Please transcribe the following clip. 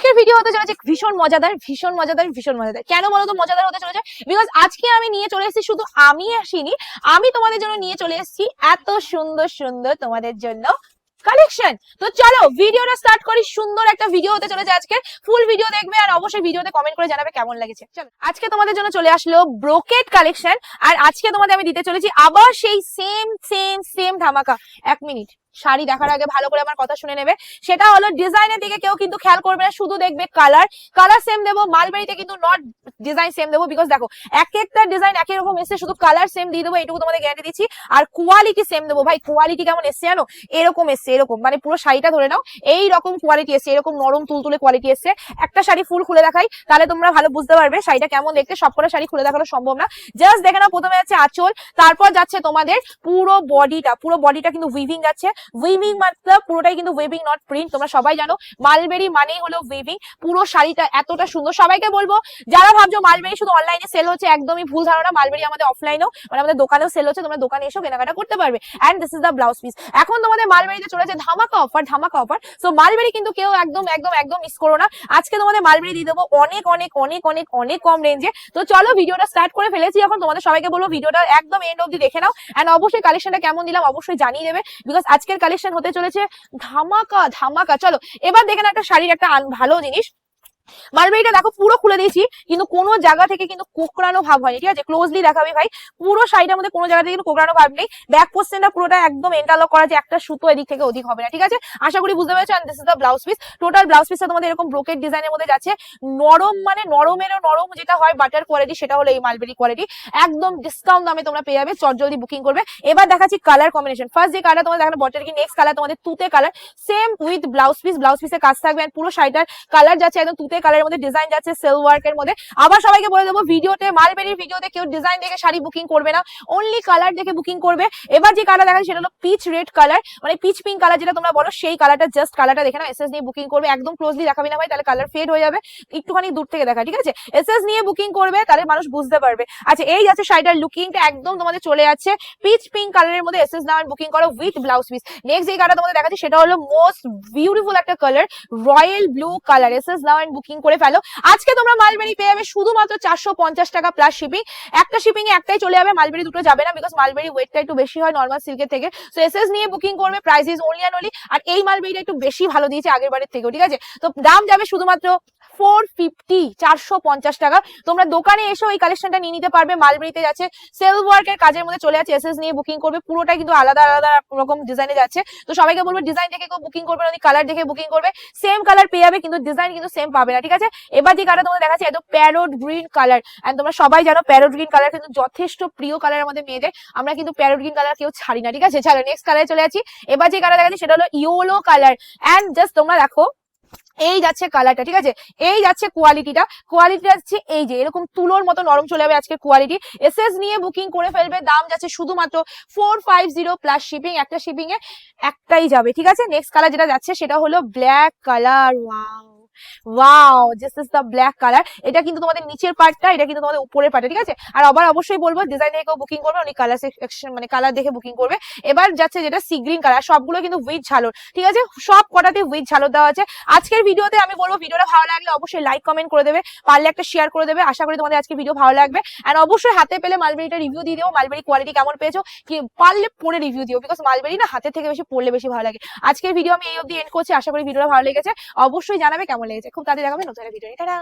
আজকের ভিডিও হতে চলেছে ভীষণ মজাদার ভীষণ মজাদার ভীষণ মজাদার। কেন বলো তো মজাদার হতে চলেছে? বিকজ আজকে আমি নিয়ে চলে এসেছি, শুধু আমি আসিনি, আমি তোমাদের জন্য নিয়ে চলে এসেছি এত সুন্দর সুন্দর তোমাদের জন্য কালেকশন তো চলো ভিডিওটা স্টার্ট করি। সুন্দর একটা ভিডিও হতে চলেছে আজকে। ফুল ভিডিও দেখবে আর অবশ্যই ভিডিওতে কমেন্ট করে জানাবে কেমন লেগেছে। চলো, আজকে তোমাদের জন্য চলে আসলো ব্রোকেট কালেকশন আর আজকে তোমাদের আমি দিতে চলেছি আবার সেই সেম সেম সেম ধামাকা। এক মিনিট শাড়ি দেখার আগে ভালো করে আমার কথা শুনে নেবে। সেটা হলো ডিজাইনের দিকে কেউ কিন্তু খেয়াল করবে না, শুধু দেখবে কালার কালার সেম দেবো মালবাড়িতে কিন্তু নট ডিজাইন সেম দেবো বিকজ দেখো, এক একটা ডিজাইন একই রকম এসে শুধু কালার সেম দিয়ে দেবো এটুকু তোমাদের গ্যারান্টি দিচ্ছি। আর কোয়ালিটি সেম দেবো, ভাই কোয়ালিটি কেমন এসছে জানো? এরকম এসছে, এরকম। মানে পুরো শাড়িটা ধরে নাও এই রকম কোয়ালিটি এসছে, এরকম নরম তুলতুলে কোয়ালিটি এসছে। একটা শাড়ি ফুল খুলে দেখাই, তাহলে তোমরা ভালো বুঝতে পারবে শাড়িটা কেমন দেখতে। সবকটা শাড়ি খুলে দেখানো সম্ভব না। জাস্ট দেখে নাও, প্রথমে যাচ্ছে আঁচল, তারপর যাচ্ছে তোমাদের পুরো বডিটা পুরো বডিটা কিন্তু উইভিং যাচ্ছে। উইভিং মতলব পুরোটাই কিন্তু ওয়েভিং নট প্রিন্ট তোমরা সবাই জানো মালবেরি মানেই হলো ওয়েভিং পুরো শাড়িটা এতটা সুন্দর। সবাইকে বলব, যারা ভাবছ মালবেরি শুধু অনলাইনে সেল হচ্ছে, একদমই ভুল ধারণা মালবেরি আমাদের অফলাইনেও মানে আমাদের দোকানেও সেল হচ্ছে, তোমরা দোকানে এসেও কেনাকাটা করতে পারবে। And this is the blouse piece এখন তোমাদের মালবেরিতে চলেছে ধামাকা অফার ধামাকা অফার সো মালবেরি কিন্তু কেউ একদম একদম একদম মিস করো না। আজকে তোমাদের মালবেরি দিয়ে দেবো অনেক অনেক অনেক অনেক অনেক কম রেঞ্জে তো চলো ভিডিওটা স্টার্ট করে ফেলেছি এখন। তোমাদের সবাইকে বলব, ভিডিওটা একদম এন্ড অব্দি দেখে নাও। অ্যান্ড অবশ্যই কালেকশনটা কেমন দিলাম, অবশ্যই জানিয়ে দেবে। বিকজ আজকের কালেকশন হতে চলেছে ধামাকা ধামাকা। চলো এবার দেখেন একটা শাড়ির একটা ভালো জিনিস। মালবেরিটা দেখো পুরো খুলে দিয়েছি, কিন্তু কোনো জায়গা থেকে কিন্তু কোকড়ানো ভাব হয়নি, ঠিক আছে? ক্লোজলি দেখাবে ভাই। পুরো শাড়িটার মধ্যে কোনো জায়গা থেকে কিন্তু কোকড়ানো ভাব নেই। ব্যাক পোস্টেনটা পুরোটা একদম এন্টারলক করা যে একটা সুতো এদিক থেকে ওদিক হবে না, ঠিক আছে? আশা করি বুঝতে পেরেছ this is the blouse piece total blouse পিসটা তোমাদের এরকম ব্রোকেট ডিজাইনের মধ্যে যাচ্ছে। নরম মানে নরমেরও নরম যেটা হয় বাটার কোয়ালিটি সেটা হলো এই মালবেরি কোয়ালিটি একদম ডিসকাউন্ট দামে তোমরা পেয়ে যাবে, চট জলদি বুকিং করবে। এবার দেখাচ্ছি কালার কম্বিনেশন ফার্স্ট যে কালার তোমাদের দেখানো বটার কি? নেক্সট কালার তোমাদের তুতে colour same with blouse piece blouse পিসের কাজ থাকবে পুরো শাড়িটার কালার যাচ্ছে একদম তুতে কালারের মধ্যে ডিজাইন যাচ্ছে সেল ওয়ার্কের মধ্যে। আবার সবাইকে বলে দেবো, ভিডিওতে, মালবেরির ভিডিওতে কেউ ডিজাইন দেখে শাড়ি বুকিং করবে না। অনলি কালার দেখে বুকিং করবে। এবার যে কালার দেখাচ্ছি, সেটা হলো পিচ রেড কালার মানে পিচ পিঙ্ক কালার যেটা তোমরা বলো, সেই কালারটা জাস্ট কালারটা দেখে নাও। এসএস নিয়ে বুকিং করবে। একদম ক্লোজলি দেখাবি না ভাই, তাহলে কালার ফেড হয়ে যাবে। একটুখানি দূর থেকে দেখা, ঠিক আছে? এসএস নিয়ে বুকিং করবে, তাহলে মানুষ বুঝতে পারবে। আচ্ছা এই যাচ্ছে শাড়িটার লুকিংটা একদম তোমাদের চলে যাচ্ছে। পিচ পিঙ্ক কালারের মধ্যে এসএস নাও বুকিং করো উইথ ব্লাউজ পিস নেক্সট যে কালার তোমাদের দেখাচ্ছি, সেটা হলো মোস্ট বিউটিফুল একটা colour royal blue colour S S now booking করে ফেলো। আজকে তোমরা মালবেরি পেয়ে যাবে শুধুমাত্র চারশো পঞ্চাশ টাকা প্লাস শিপিং একটা শিপিং এ একটাই চলে যাবে, মালবেরি দুটো যাবে না বিকজ মালবেরি ওয়েটটা একটু বেশি হয় নর্মাল সিল্কের থেকে। সো এসএস নিয়ে বুকিং করবে price is only and only আর এই মালবেরিটা একটু বেশি ভালো দিয়েছে আগের বারের থেকেও, ঠিক আছে? তো দাম যাবে শুধুমাত্র ফোর ফিফটি চারশো পঞ্চাশ টাকা। তোমরা দোকানে এসেও এই কালেকশনটা নিয়ে নিতে পারবে, মালবেরিতে যাচ্ছে সেলফ ওয়ার্কের কাজের মধ্যে চলে যাচ্ছে এসএস নিয়ে বুকিং করবে, পুরোটাই কিন্তু আলাদা আলাদা রকম ডিজাইনে যাচ্ছে। তো সবাইকে বলব ডিজাইন দেখে কেউ বুকিং করবে কালার দেখে বুকিং করবে। সেম কালার পেয়ে যাবে, কিন্তু ডিজাইন কিন্তু সেম পাবে না, ঠিক আছে? এবার যে কালার তোমাদের দেখাচ্ছে, একদম প্যারোট গ্রিন কালার এন্ড তোমরা সবাই জানো প্যারোট গ্রিন কালার কিন্তু যথেষ্ট প্রিয় কালার আমাদের মেয়েদের। আমরা কিন্তু প্যারোট গ্রিন কালার কেউ ছাড়ি না, ঠিক আছে? চলো নেক্সট কালারে চলে যাচ্ছি। এবার যে কালার দেখাচ্ছি সেটা হলো ইয়েলো কালার এন্ড জাস্ট তোমরা দেখো, এই যাচ্ছে কালারটা ঠিক আছে? এই যাচ্ছে কোয়ালিটিটা কোয়ালিটি যাচ্ছে এই যে, এরকম তুলোর মতো নরম চলে যাবে আজকে কোয়ালিটি এসএস নিয়ে বুকিং করে ফেলবে, দাম যাচ্ছে শুধুমাত্র four five zero plus shipping একটা শিপিং এ একটাই যাবে, ঠিক আছে? নেক্সট কালার যেটা যাচ্ছে সেটা হলো black colour wow wow this is the black colour এটা কিন্তু তোমাদের নিচের পার্টটা এটা কিন্তু তোমাদের উপরের পার্টটা ঠিক আছে? আর আবার অবশ্যই বলব ডিজাইন দেখে বুকিং করবে, উনি কালার সেকশন মানে কালার দেখে বুকিং করবে। এবার যাচ্ছে যেটা সি গ্রিন কালার সবগুলো কিন্তু উইথ ঝালর, ঠিক আছে? সব কটাতে উইথ ঝালর দেওয়া আছে। আজকের ভিডিওতে আমি বলব, ভিডিওটা ভালো লাগলে অবশ্যই লাইক কমেন্ট করে দেবে, পারলে একটা শেয়ার করে দেবে। আশা করি তোমাদের আজকে ভিডিও ভালো লাগবে। আর অবশ্যই হাতে পেলে মালবেরিটা রিভিউ দিয়ে দিও মালবেরি কোয়ালিটি কেমন পেয়েছ, কি পারলে পরে রিভিউ দিও বিকজ মালবেরি না হাতে থেকে বেশি পড়লে বেশি ভালো লাগে। আজকের ভিডিও আমি এই অবধি এন্ড করছি। আশা করি ভিডিওটা ভালো লেগেছে। অবশ্যই জানাবে কেমন লেগেছে খুব তাড়াতাড়ি দেখাবে নতুন ভিডিও টাটা!